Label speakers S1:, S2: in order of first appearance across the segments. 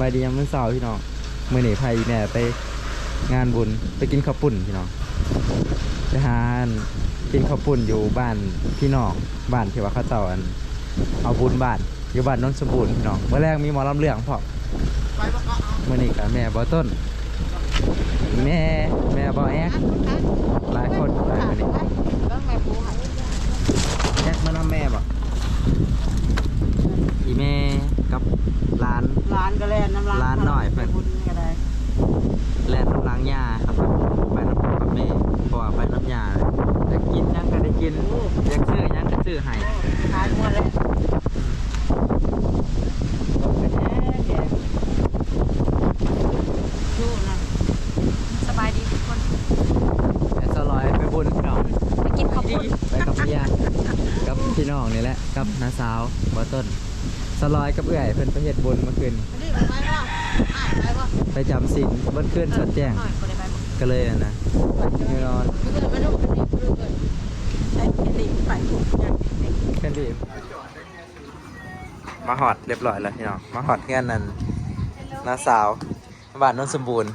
S1: บายดียามมื้อเช้าพี่น้องเมื้อนี้พาอีแม่ไปงานบุญไปกินข้าวปุ้นพี่น้องไปหานกินข้าวปุ้นอยู่บ้านพี่น้องบ้านที่ว่าเขาเจ้าอันเอาบุญบ้านอยู่บ้านนนสมบูรณ์พี่น้องเมื่อแรกมีหมอลำเรื่องพร้อมมื้อนี้กับแม่บ่ต้น แม่แม่บ่แอ๊กหลายคนหลายมื้อนี้แอ๊กมานำแม่บ่อีแม่ กับหลาน
S2: ร้านก็แล่นน้ำร้าน
S1: ร้านหน่อยเพิ่น
S2: บุญก็ได้
S1: แล่นน้ำล้างยาครับ ไปน้ำพ่อกับแม่เพราะว่าไปน้ำยาเลยอยากกินหยังก็ได้กินอยากซื้อหยังก็ซื้อให้
S2: ขายหมดแล้วเป็นแน่แกสู้นะ
S3: สบายดีทุกคน
S1: แต่สลอยไปบุญพี่น้อง
S3: ไปกินข้าวปุ้น
S1: ไปกับเมียกับพี่น้องนี่แหละกับน้าสาวบอต้น สลอยกับเอื่อยเพิ่นไปเฮ็ดบุญเมื่อคืน
S2: นี่ไปไหมวะอ่านไปวะ
S1: ไปจำศีลเมื่อคืนสดแจ้ง
S3: หน่อยบ่ได้ไปบ่
S1: ก็เลยอะนะนี่นอน
S2: ไม่เกิดไม่รู้เป็นนี่รู้เกิดใช้เป็นลิงไปถูกอย่างนี้
S1: แค่ดีมาหอดเรียบร้อยแล้วพี่น้องมาหอดเพื่อนนั่นน้าสาวบ้านโนนสมบูรณ์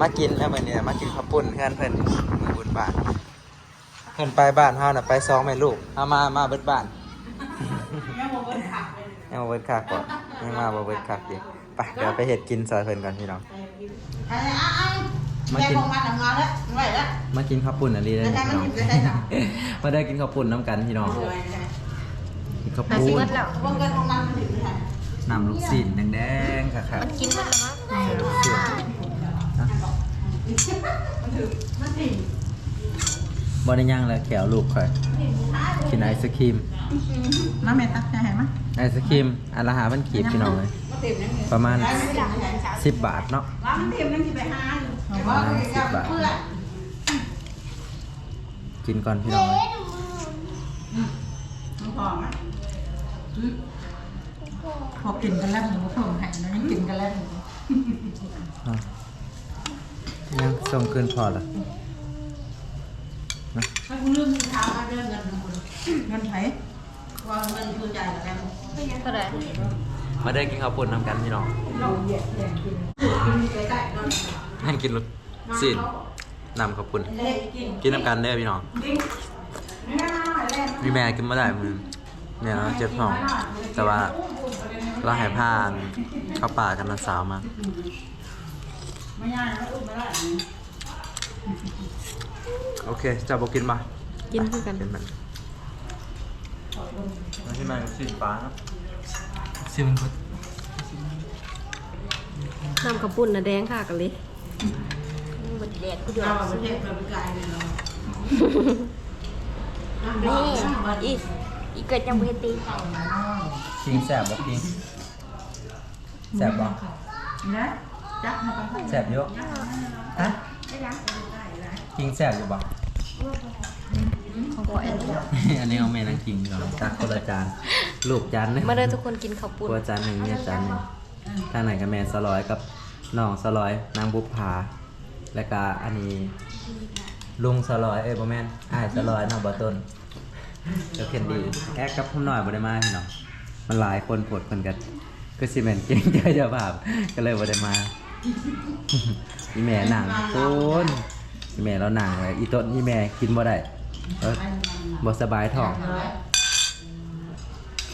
S1: มากินแล้วมื้อนี้มากินข้าวปุ้นเพื่อนเพิ่นมือบุญบ้านเพิ่นไปบ้านเฮาน่ะไปสองแม่ลูกเฮามามาเบิดบ้าน
S2: ยยั
S1: งมาเบิดคักก่อนยังมาบ่เบิดคักอยู่ไปเดี๋ยวไปเฮ็ดกินซอยเพิ่นก่อนพี่น้อง
S2: ไอ้ไอ้แม่ของมันทำงานแล้วไม่แล้ว
S1: มากินข้าวปุ้นอันนี้เลย
S2: จะได้
S1: พี่น้อง
S2: มันจะได้หนัก
S1: มาได้กินข้าวปุ้นน้ำกันพี่น้องกินข้าว
S3: น่า
S1: ปุ้
S3: สิ
S1: น
S3: เบิดแล้ว
S2: วงเงินของมันถึงไหน
S1: น้ำลูกศิษย์แดงๆค่ะครับ
S3: มันกินเบิดแล้วมั้ง
S1: ลูกศิษย์นะ
S2: มันถึงมันถึง
S1: บ่ได้ย่างแล้วแขวลูกค่อยกินไอศครีม
S2: มาแม่ตักใจไหมมั้ย
S1: ไอศครีมอันละหาพันกีบพี่น้องเลย
S2: มาเต็มยังไง
S1: ประมาณ10บาทเนาะ
S2: ว่ามันเต็มนั่งที่ไปหาอยู่ว่าเพื่อ
S1: กินก่อนพี่น้องเลย
S2: มันพอไหมพอกินกันแล้วหนูเพิ่มให้นะยังกินกันแล้ว
S1: อะยังส่งคืนพอละ
S2: ถ้าคุณลืมมีทางมาเรื่องเงินคุณเงินไผว่าเงินคุณจ่ายแล้ว
S3: เท่าไหร่
S1: มาได้กินข้าวปุ้นน้ำกันพี่น้อง
S2: เราเหยียดแรงกินกินไปได้นอน
S1: ให้กินลูกศิษย์นำข้าวปุ้น
S2: เล็กกิน
S1: กินน้ำกันเด้อพี่น้อง
S2: กินไม่น่าหน่อยแรง
S1: มีแม่กินไม่ได้มือเนี่ยเราเจ็บท้องแต่ว่าเราหายผ้าเข้าป่ากันนะสาวมา
S2: ไม่ยากนะอุ้มไม่ได้
S1: โอเคจะบอกกินมา
S3: กินคือกัน
S1: กินมันมาที่มาสีฟ้าครับซิมน
S3: น้ำข้าวปุ้นน่ะแดงค่ะกันเลยมันแดดกูด้วย
S2: เราประเทศเราไปไกลเลยเนาะ
S3: นี่อีอีเกิดยังบ่เฮ็ดตี
S1: คิงแสบบอกคิงแสบบอก
S2: นะจักมาไป
S1: แสบเยอะฮะ คิงแสบอยู่บอก
S3: ของพ่อแอน
S1: อันนี้เอาแม่นางคิงก่อนตักคนละจานลูกจานหนึง
S3: มาเด้อทุกคนกินข้าวปุ้น
S1: ตัวจานหนึ่งเนี่ยจานหนึ่งทางไหนกับแม่สลอยกับน้องสลอยนางบุพภาและก็อันนี้ลุงสลอยเอ้ยบ่แม่นอ้ายสลอยน้องบ่ต้นเจ้าเคนดีแอกกับพุ่มน้อยบ่ได้มาพี่น้องมันหลายคนโพดเพิ่นกันก็สิแม่นเก่งใจเจ้าภาพก็เลยบ่ได้มา อีแม่หนังโคนอี แม่เราหนังเลยอีต้นอีแม่กินบ่ได้เอ้ยบ่สบายท้อง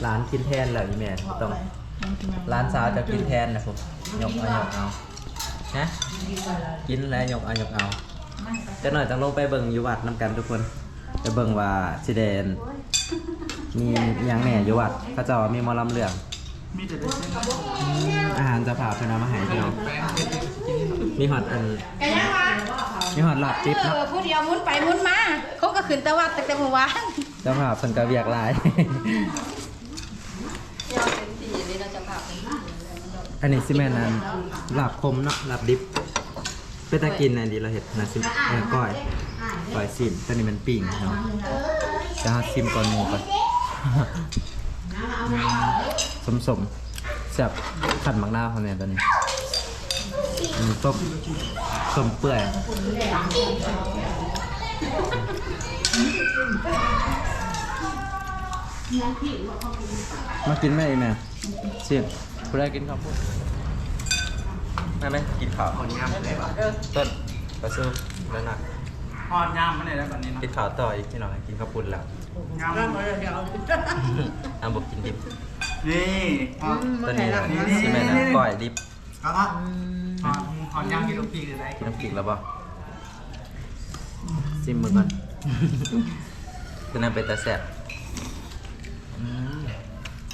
S1: ร้านกินแทนแล้วอีแม่ต้องร้านสาวจะกินแทนนะผมยกเอายกเอาฮะกินแล้วยกเอายกเอาจะหน่อยจะลงไปเบิ่งอยู่วัดน้ำกันทุกคนไปเบิ่งว่าสิเดนมียังแหน่อยู่วัดเขาเจะว่ามีมอลำเรื่องอาหารจะผ่าเป็นอามาให้พี่น้องมีหอดอัน
S2: มา
S1: มีหอดหลับจิ๊บ
S2: เอ
S1: เนาะ
S2: อผู้เดียวมุนไปมุนมาเขาก็ขึ้นแต่วัดแต่แต่เมื่อวาน
S1: เจ้าผ่าเพิ่นกระเวียกหลาย
S3: ยอดเป็นสีเลยเราจะพาไป
S1: อันนี้ซิแม่นอันหลับคมเนาะหลับดิบเป็นตะกินอันดีเราเห็ดนะซิเออก้อยก้อยสินตัวนี้มันปิ่งเนาะจะหาซิมก่อนหมูก่อน สมสมๆแซ่บขันมักนาวเขาเนี่ยตัวนี้อันนี้ต้ม ต้มเปื่อยมากินไหมอีแม่เสียงกูได้กินข้าวโพดนั่นไหมกินข้าว
S4: หอนยามได้ปะ
S1: ต้นกระซูแล้วหนัก
S4: หอนยามมันได้แล้วแบบนี้นะ
S1: กินข้าวต่ออีกพี่น้องกินข้าวปุ้นแล้ว
S4: ยาม
S2: เริ่มเลยเดี๋ยว
S1: อะบอกกินดิบ
S4: นี่หอน
S1: ต้นนี้
S4: นี่นี่
S1: ซีเมนต์นะก้อยดิบ
S4: ครับ พ่อหอนหอนยามกินลูกพีหรือไร
S1: กินน้ำพริกแล้วบ่ซิมมือก่อนคือนั่นเป็นตาแซ่บอืม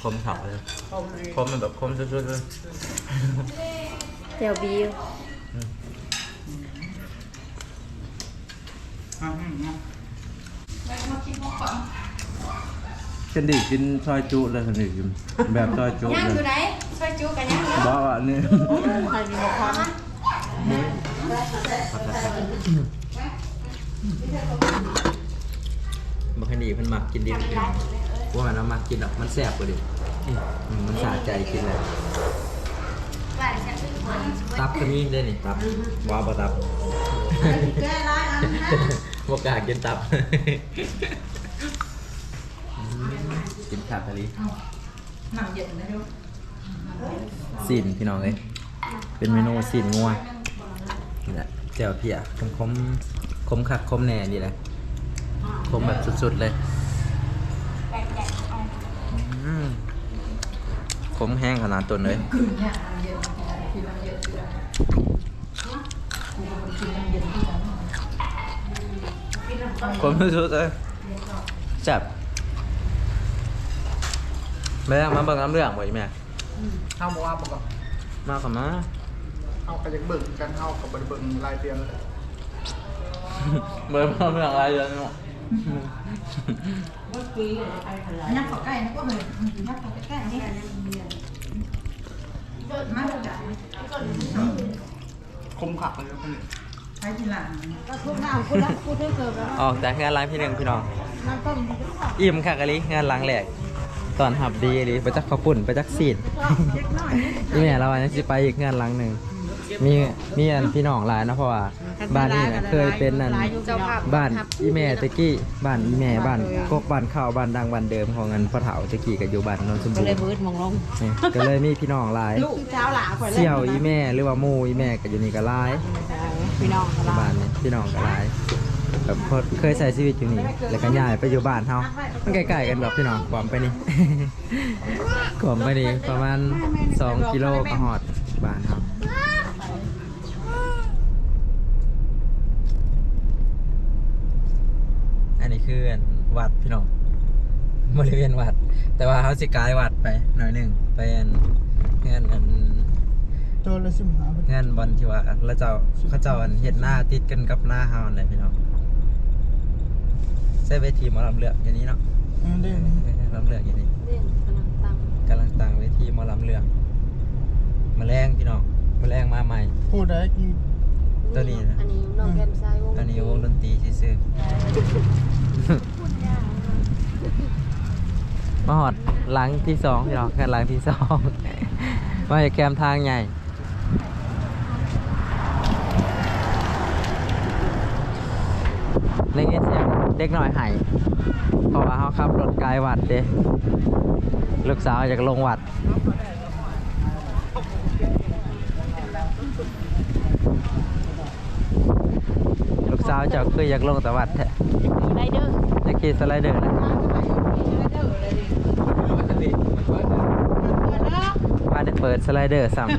S1: คมเผาเลยคมมันแบบคมสุดๆเลย
S3: เดี๋ยวบี
S1: ฉันดิกินซอยจุเลยฉันดิกินแบบซอยจุ
S3: ย่าง
S1: เล
S3: อยู่
S1: ย
S3: ไหน ช่วยจูกันย่างเนาะ
S1: บ้าอะนี่
S2: ใครมีละคร
S1: บางทีเพิ่นมักกินดิบว่ามันเอามักกินหรอกมันแซ่บกว่าดิอืมมันสะใจกินเลยตับก็มีได้นี่ตับว้าวบ่ตับ
S2: แก้ร้ายอันนะ
S1: บ่กล้ากินตับอืมกินขาดทะเล
S2: หนังเย็นนะเดี๋ยว
S1: สินพี่น้องเอ้ยเป็นเมนูสินงัวนี่แหละแจ่วเพียคมคมคมคักคมแน่นี่แหละคมแบบสุดๆเลยคมแห้งขนาดตัวเลย
S2: กลืนเนี่ยน้ำเย็นกินน้ำเย็นกินน้ำเย็นที่กัน
S1: คมสุดๆเลยจับแม่มาเบิ่งน้ำเรื่องบ่อีแม่
S4: เข้ามาว่าปกติ
S1: มากับมา
S4: เข้าไปยังเบิ่งกันเข้ากับบริเบิ่งรายเดือนเลย
S1: เบิ่งน้ำเรื่องอะไรเนาะ
S2: อันนี้ขอใกล้นะก็เลยนักขอใกล้นี่มาจาก
S4: คมขักเลยครับพี่
S2: ใช้ทีหลัง
S1: ออกจากงานล้างพี่หนึ่งพี่น้องอิ่มค่ะกะลิงานล้างแหลก ตอนหับดีดิไปจักข้าวปุ่นไปจักซีดนี่แม่เราอันนี้สิไปอีกงานล้างหนึ่งมีมีอันพี่น้องหลายนะเพราะว่าบ้านนี้นะเคยเป็นอัน
S3: เจ้าภาพ
S1: บ้านอีแม่ตะกี้บ้านอีแม่บ้านกกบ้านข้าวบ้านดังบ้านเดิมของเงินพ่อเฒ่าตะกี้กับอยู่บ้านนนท์สมบูรณ์
S2: มืดมองลง
S1: นี่ก็เลยมีพี่น้องหลาย
S2: ลูกเช้าหลาคน
S1: เสี่ยวอีแม่หรือว่าหมู่อีแม่ก็อยู่นี่ก็หลาย
S2: พี่น้อง
S1: ที่บ้านนี่พี่น้องก็หลาย แบบเคยใช้ชีวิตอยู่นี่แล้วก็ย้ายไปอยู่บ้านเฮามันใกล้ๆกันแบบพี่น้องความไปนี่ความไปนี่ประมาณ 2 กิโลก็ฮอดบ้านเฮาอันนี้คือวัดพี่น้องบริเวณวัด แต่ว่าเขาสิกลายวัดไปหน่อยหนึ่งไปอันเงื่อนอัน
S4: โจรเลยสิมหาไป
S1: งานบอลที่ว่าแล้วเจ้าเขาเจ้าอันเฮ็ดหน้าติดกันกับหน้าเฮาอันเลยพี่น้อง ใช้เวทีหมอลำเลือกอย่างนี้เนาะ
S4: เด้นี่
S1: ลำเลือกอย่างนี้
S3: เรื่องกำลังตั้ง
S1: กำลังตั้งเวทีหมอลำเลือกแมลงพี่น้องแมลงมาใหม่
S4: พูดได้กี่
S1: ตัวนี้นะ
S3: อันนี้น้องแก้มซ้ายวง
S1: ตอนนี้วงดนตรีซื่อๆมาหอดหลังที่สองพี่น้องกันหลังที่สอง มาจากแคมทางใหญ่ ในเงี้ย เสียงเด็กหน่อยหายเพราะว่าเขาขับรถไกลวัดเด้ลูกสาวอยากลงวัดลูกสาวเจ้าคืออยากลงแต่วัดแท้
S3: ไรเดอร์
S1: อยากขี่สไลเดอร์นะมาได้เปิดสไลเดอร์ซ้ำ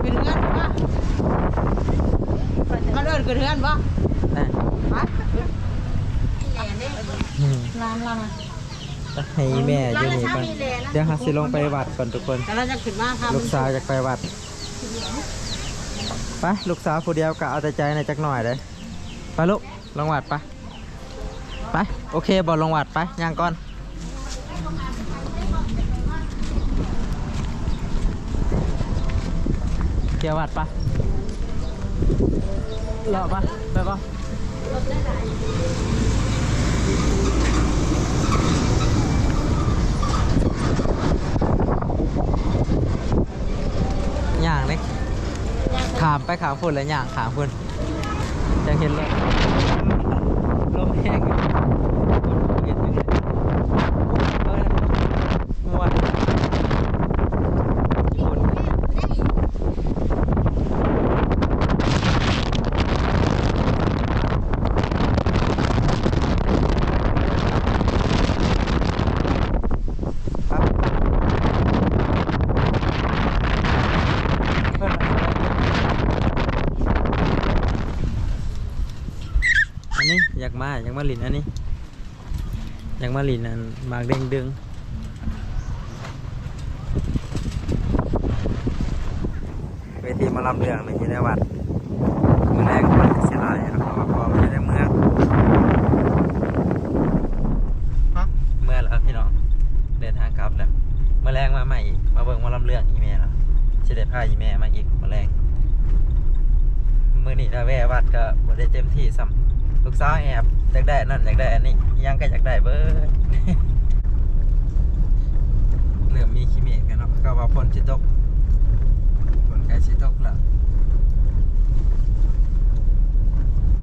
S2: เป็นเพื่อนปะเขาเดินกับเพื่อนปะ
S1: นะ
S2: ปะ
S1: อืม
S2: ร้านเรานะ
S1: ให้แม่อยู่นี่ก่อนเดี๋ยวหาสิลงไปวัดก่อนทุกคน
S2: แต่เราจะขึ้นมาครับ
S1: ลูกสาวอยากไปวัดไปลูกสาวผู้เดียวก็เอาแต่ใจในอยจักหน่อยเลยไปลูกลงวัดไปไปโอเคบอลลงวัดไปย่างก่อนเที่ยววัดปะเลาะปะไปปะย่างเลยขาม ไปขางฝุ่นเลยย่างขางฝุ่นจะเห็นเลยลมแห้งอยู่เห็นอยู่เลยเออม่วน มาอยากมาลินอันนี้ อยากมาลินอันหมากเด้งดึงเวทีหมาลำเรื่องในยี่ในวัดมือแรกมันเสียดายครับเพราะว่าพอไม่ได้เมื่อ
S4: ฮะ
S1: เมื่อแล้วพี่น้องเดินทางกลับแล้วเมื่อแรงมาใหม่อีกมาเบิ่งหมาลำเรื่องอีเมลแล้วจะได้พาอีเมลมาอีกเมื่อแรงมือนี้ถ้าแวะวัดก็บ่ได้เต็มที่ซ้ำลูกสาวแอบ อยากได้นั่นอยากได้อันนี้ยังก็อยากได้เบอร์เหลือมีคิมีกันเนาะก็ว่าฝนชิตกฝนแกล้สิตกแล้ว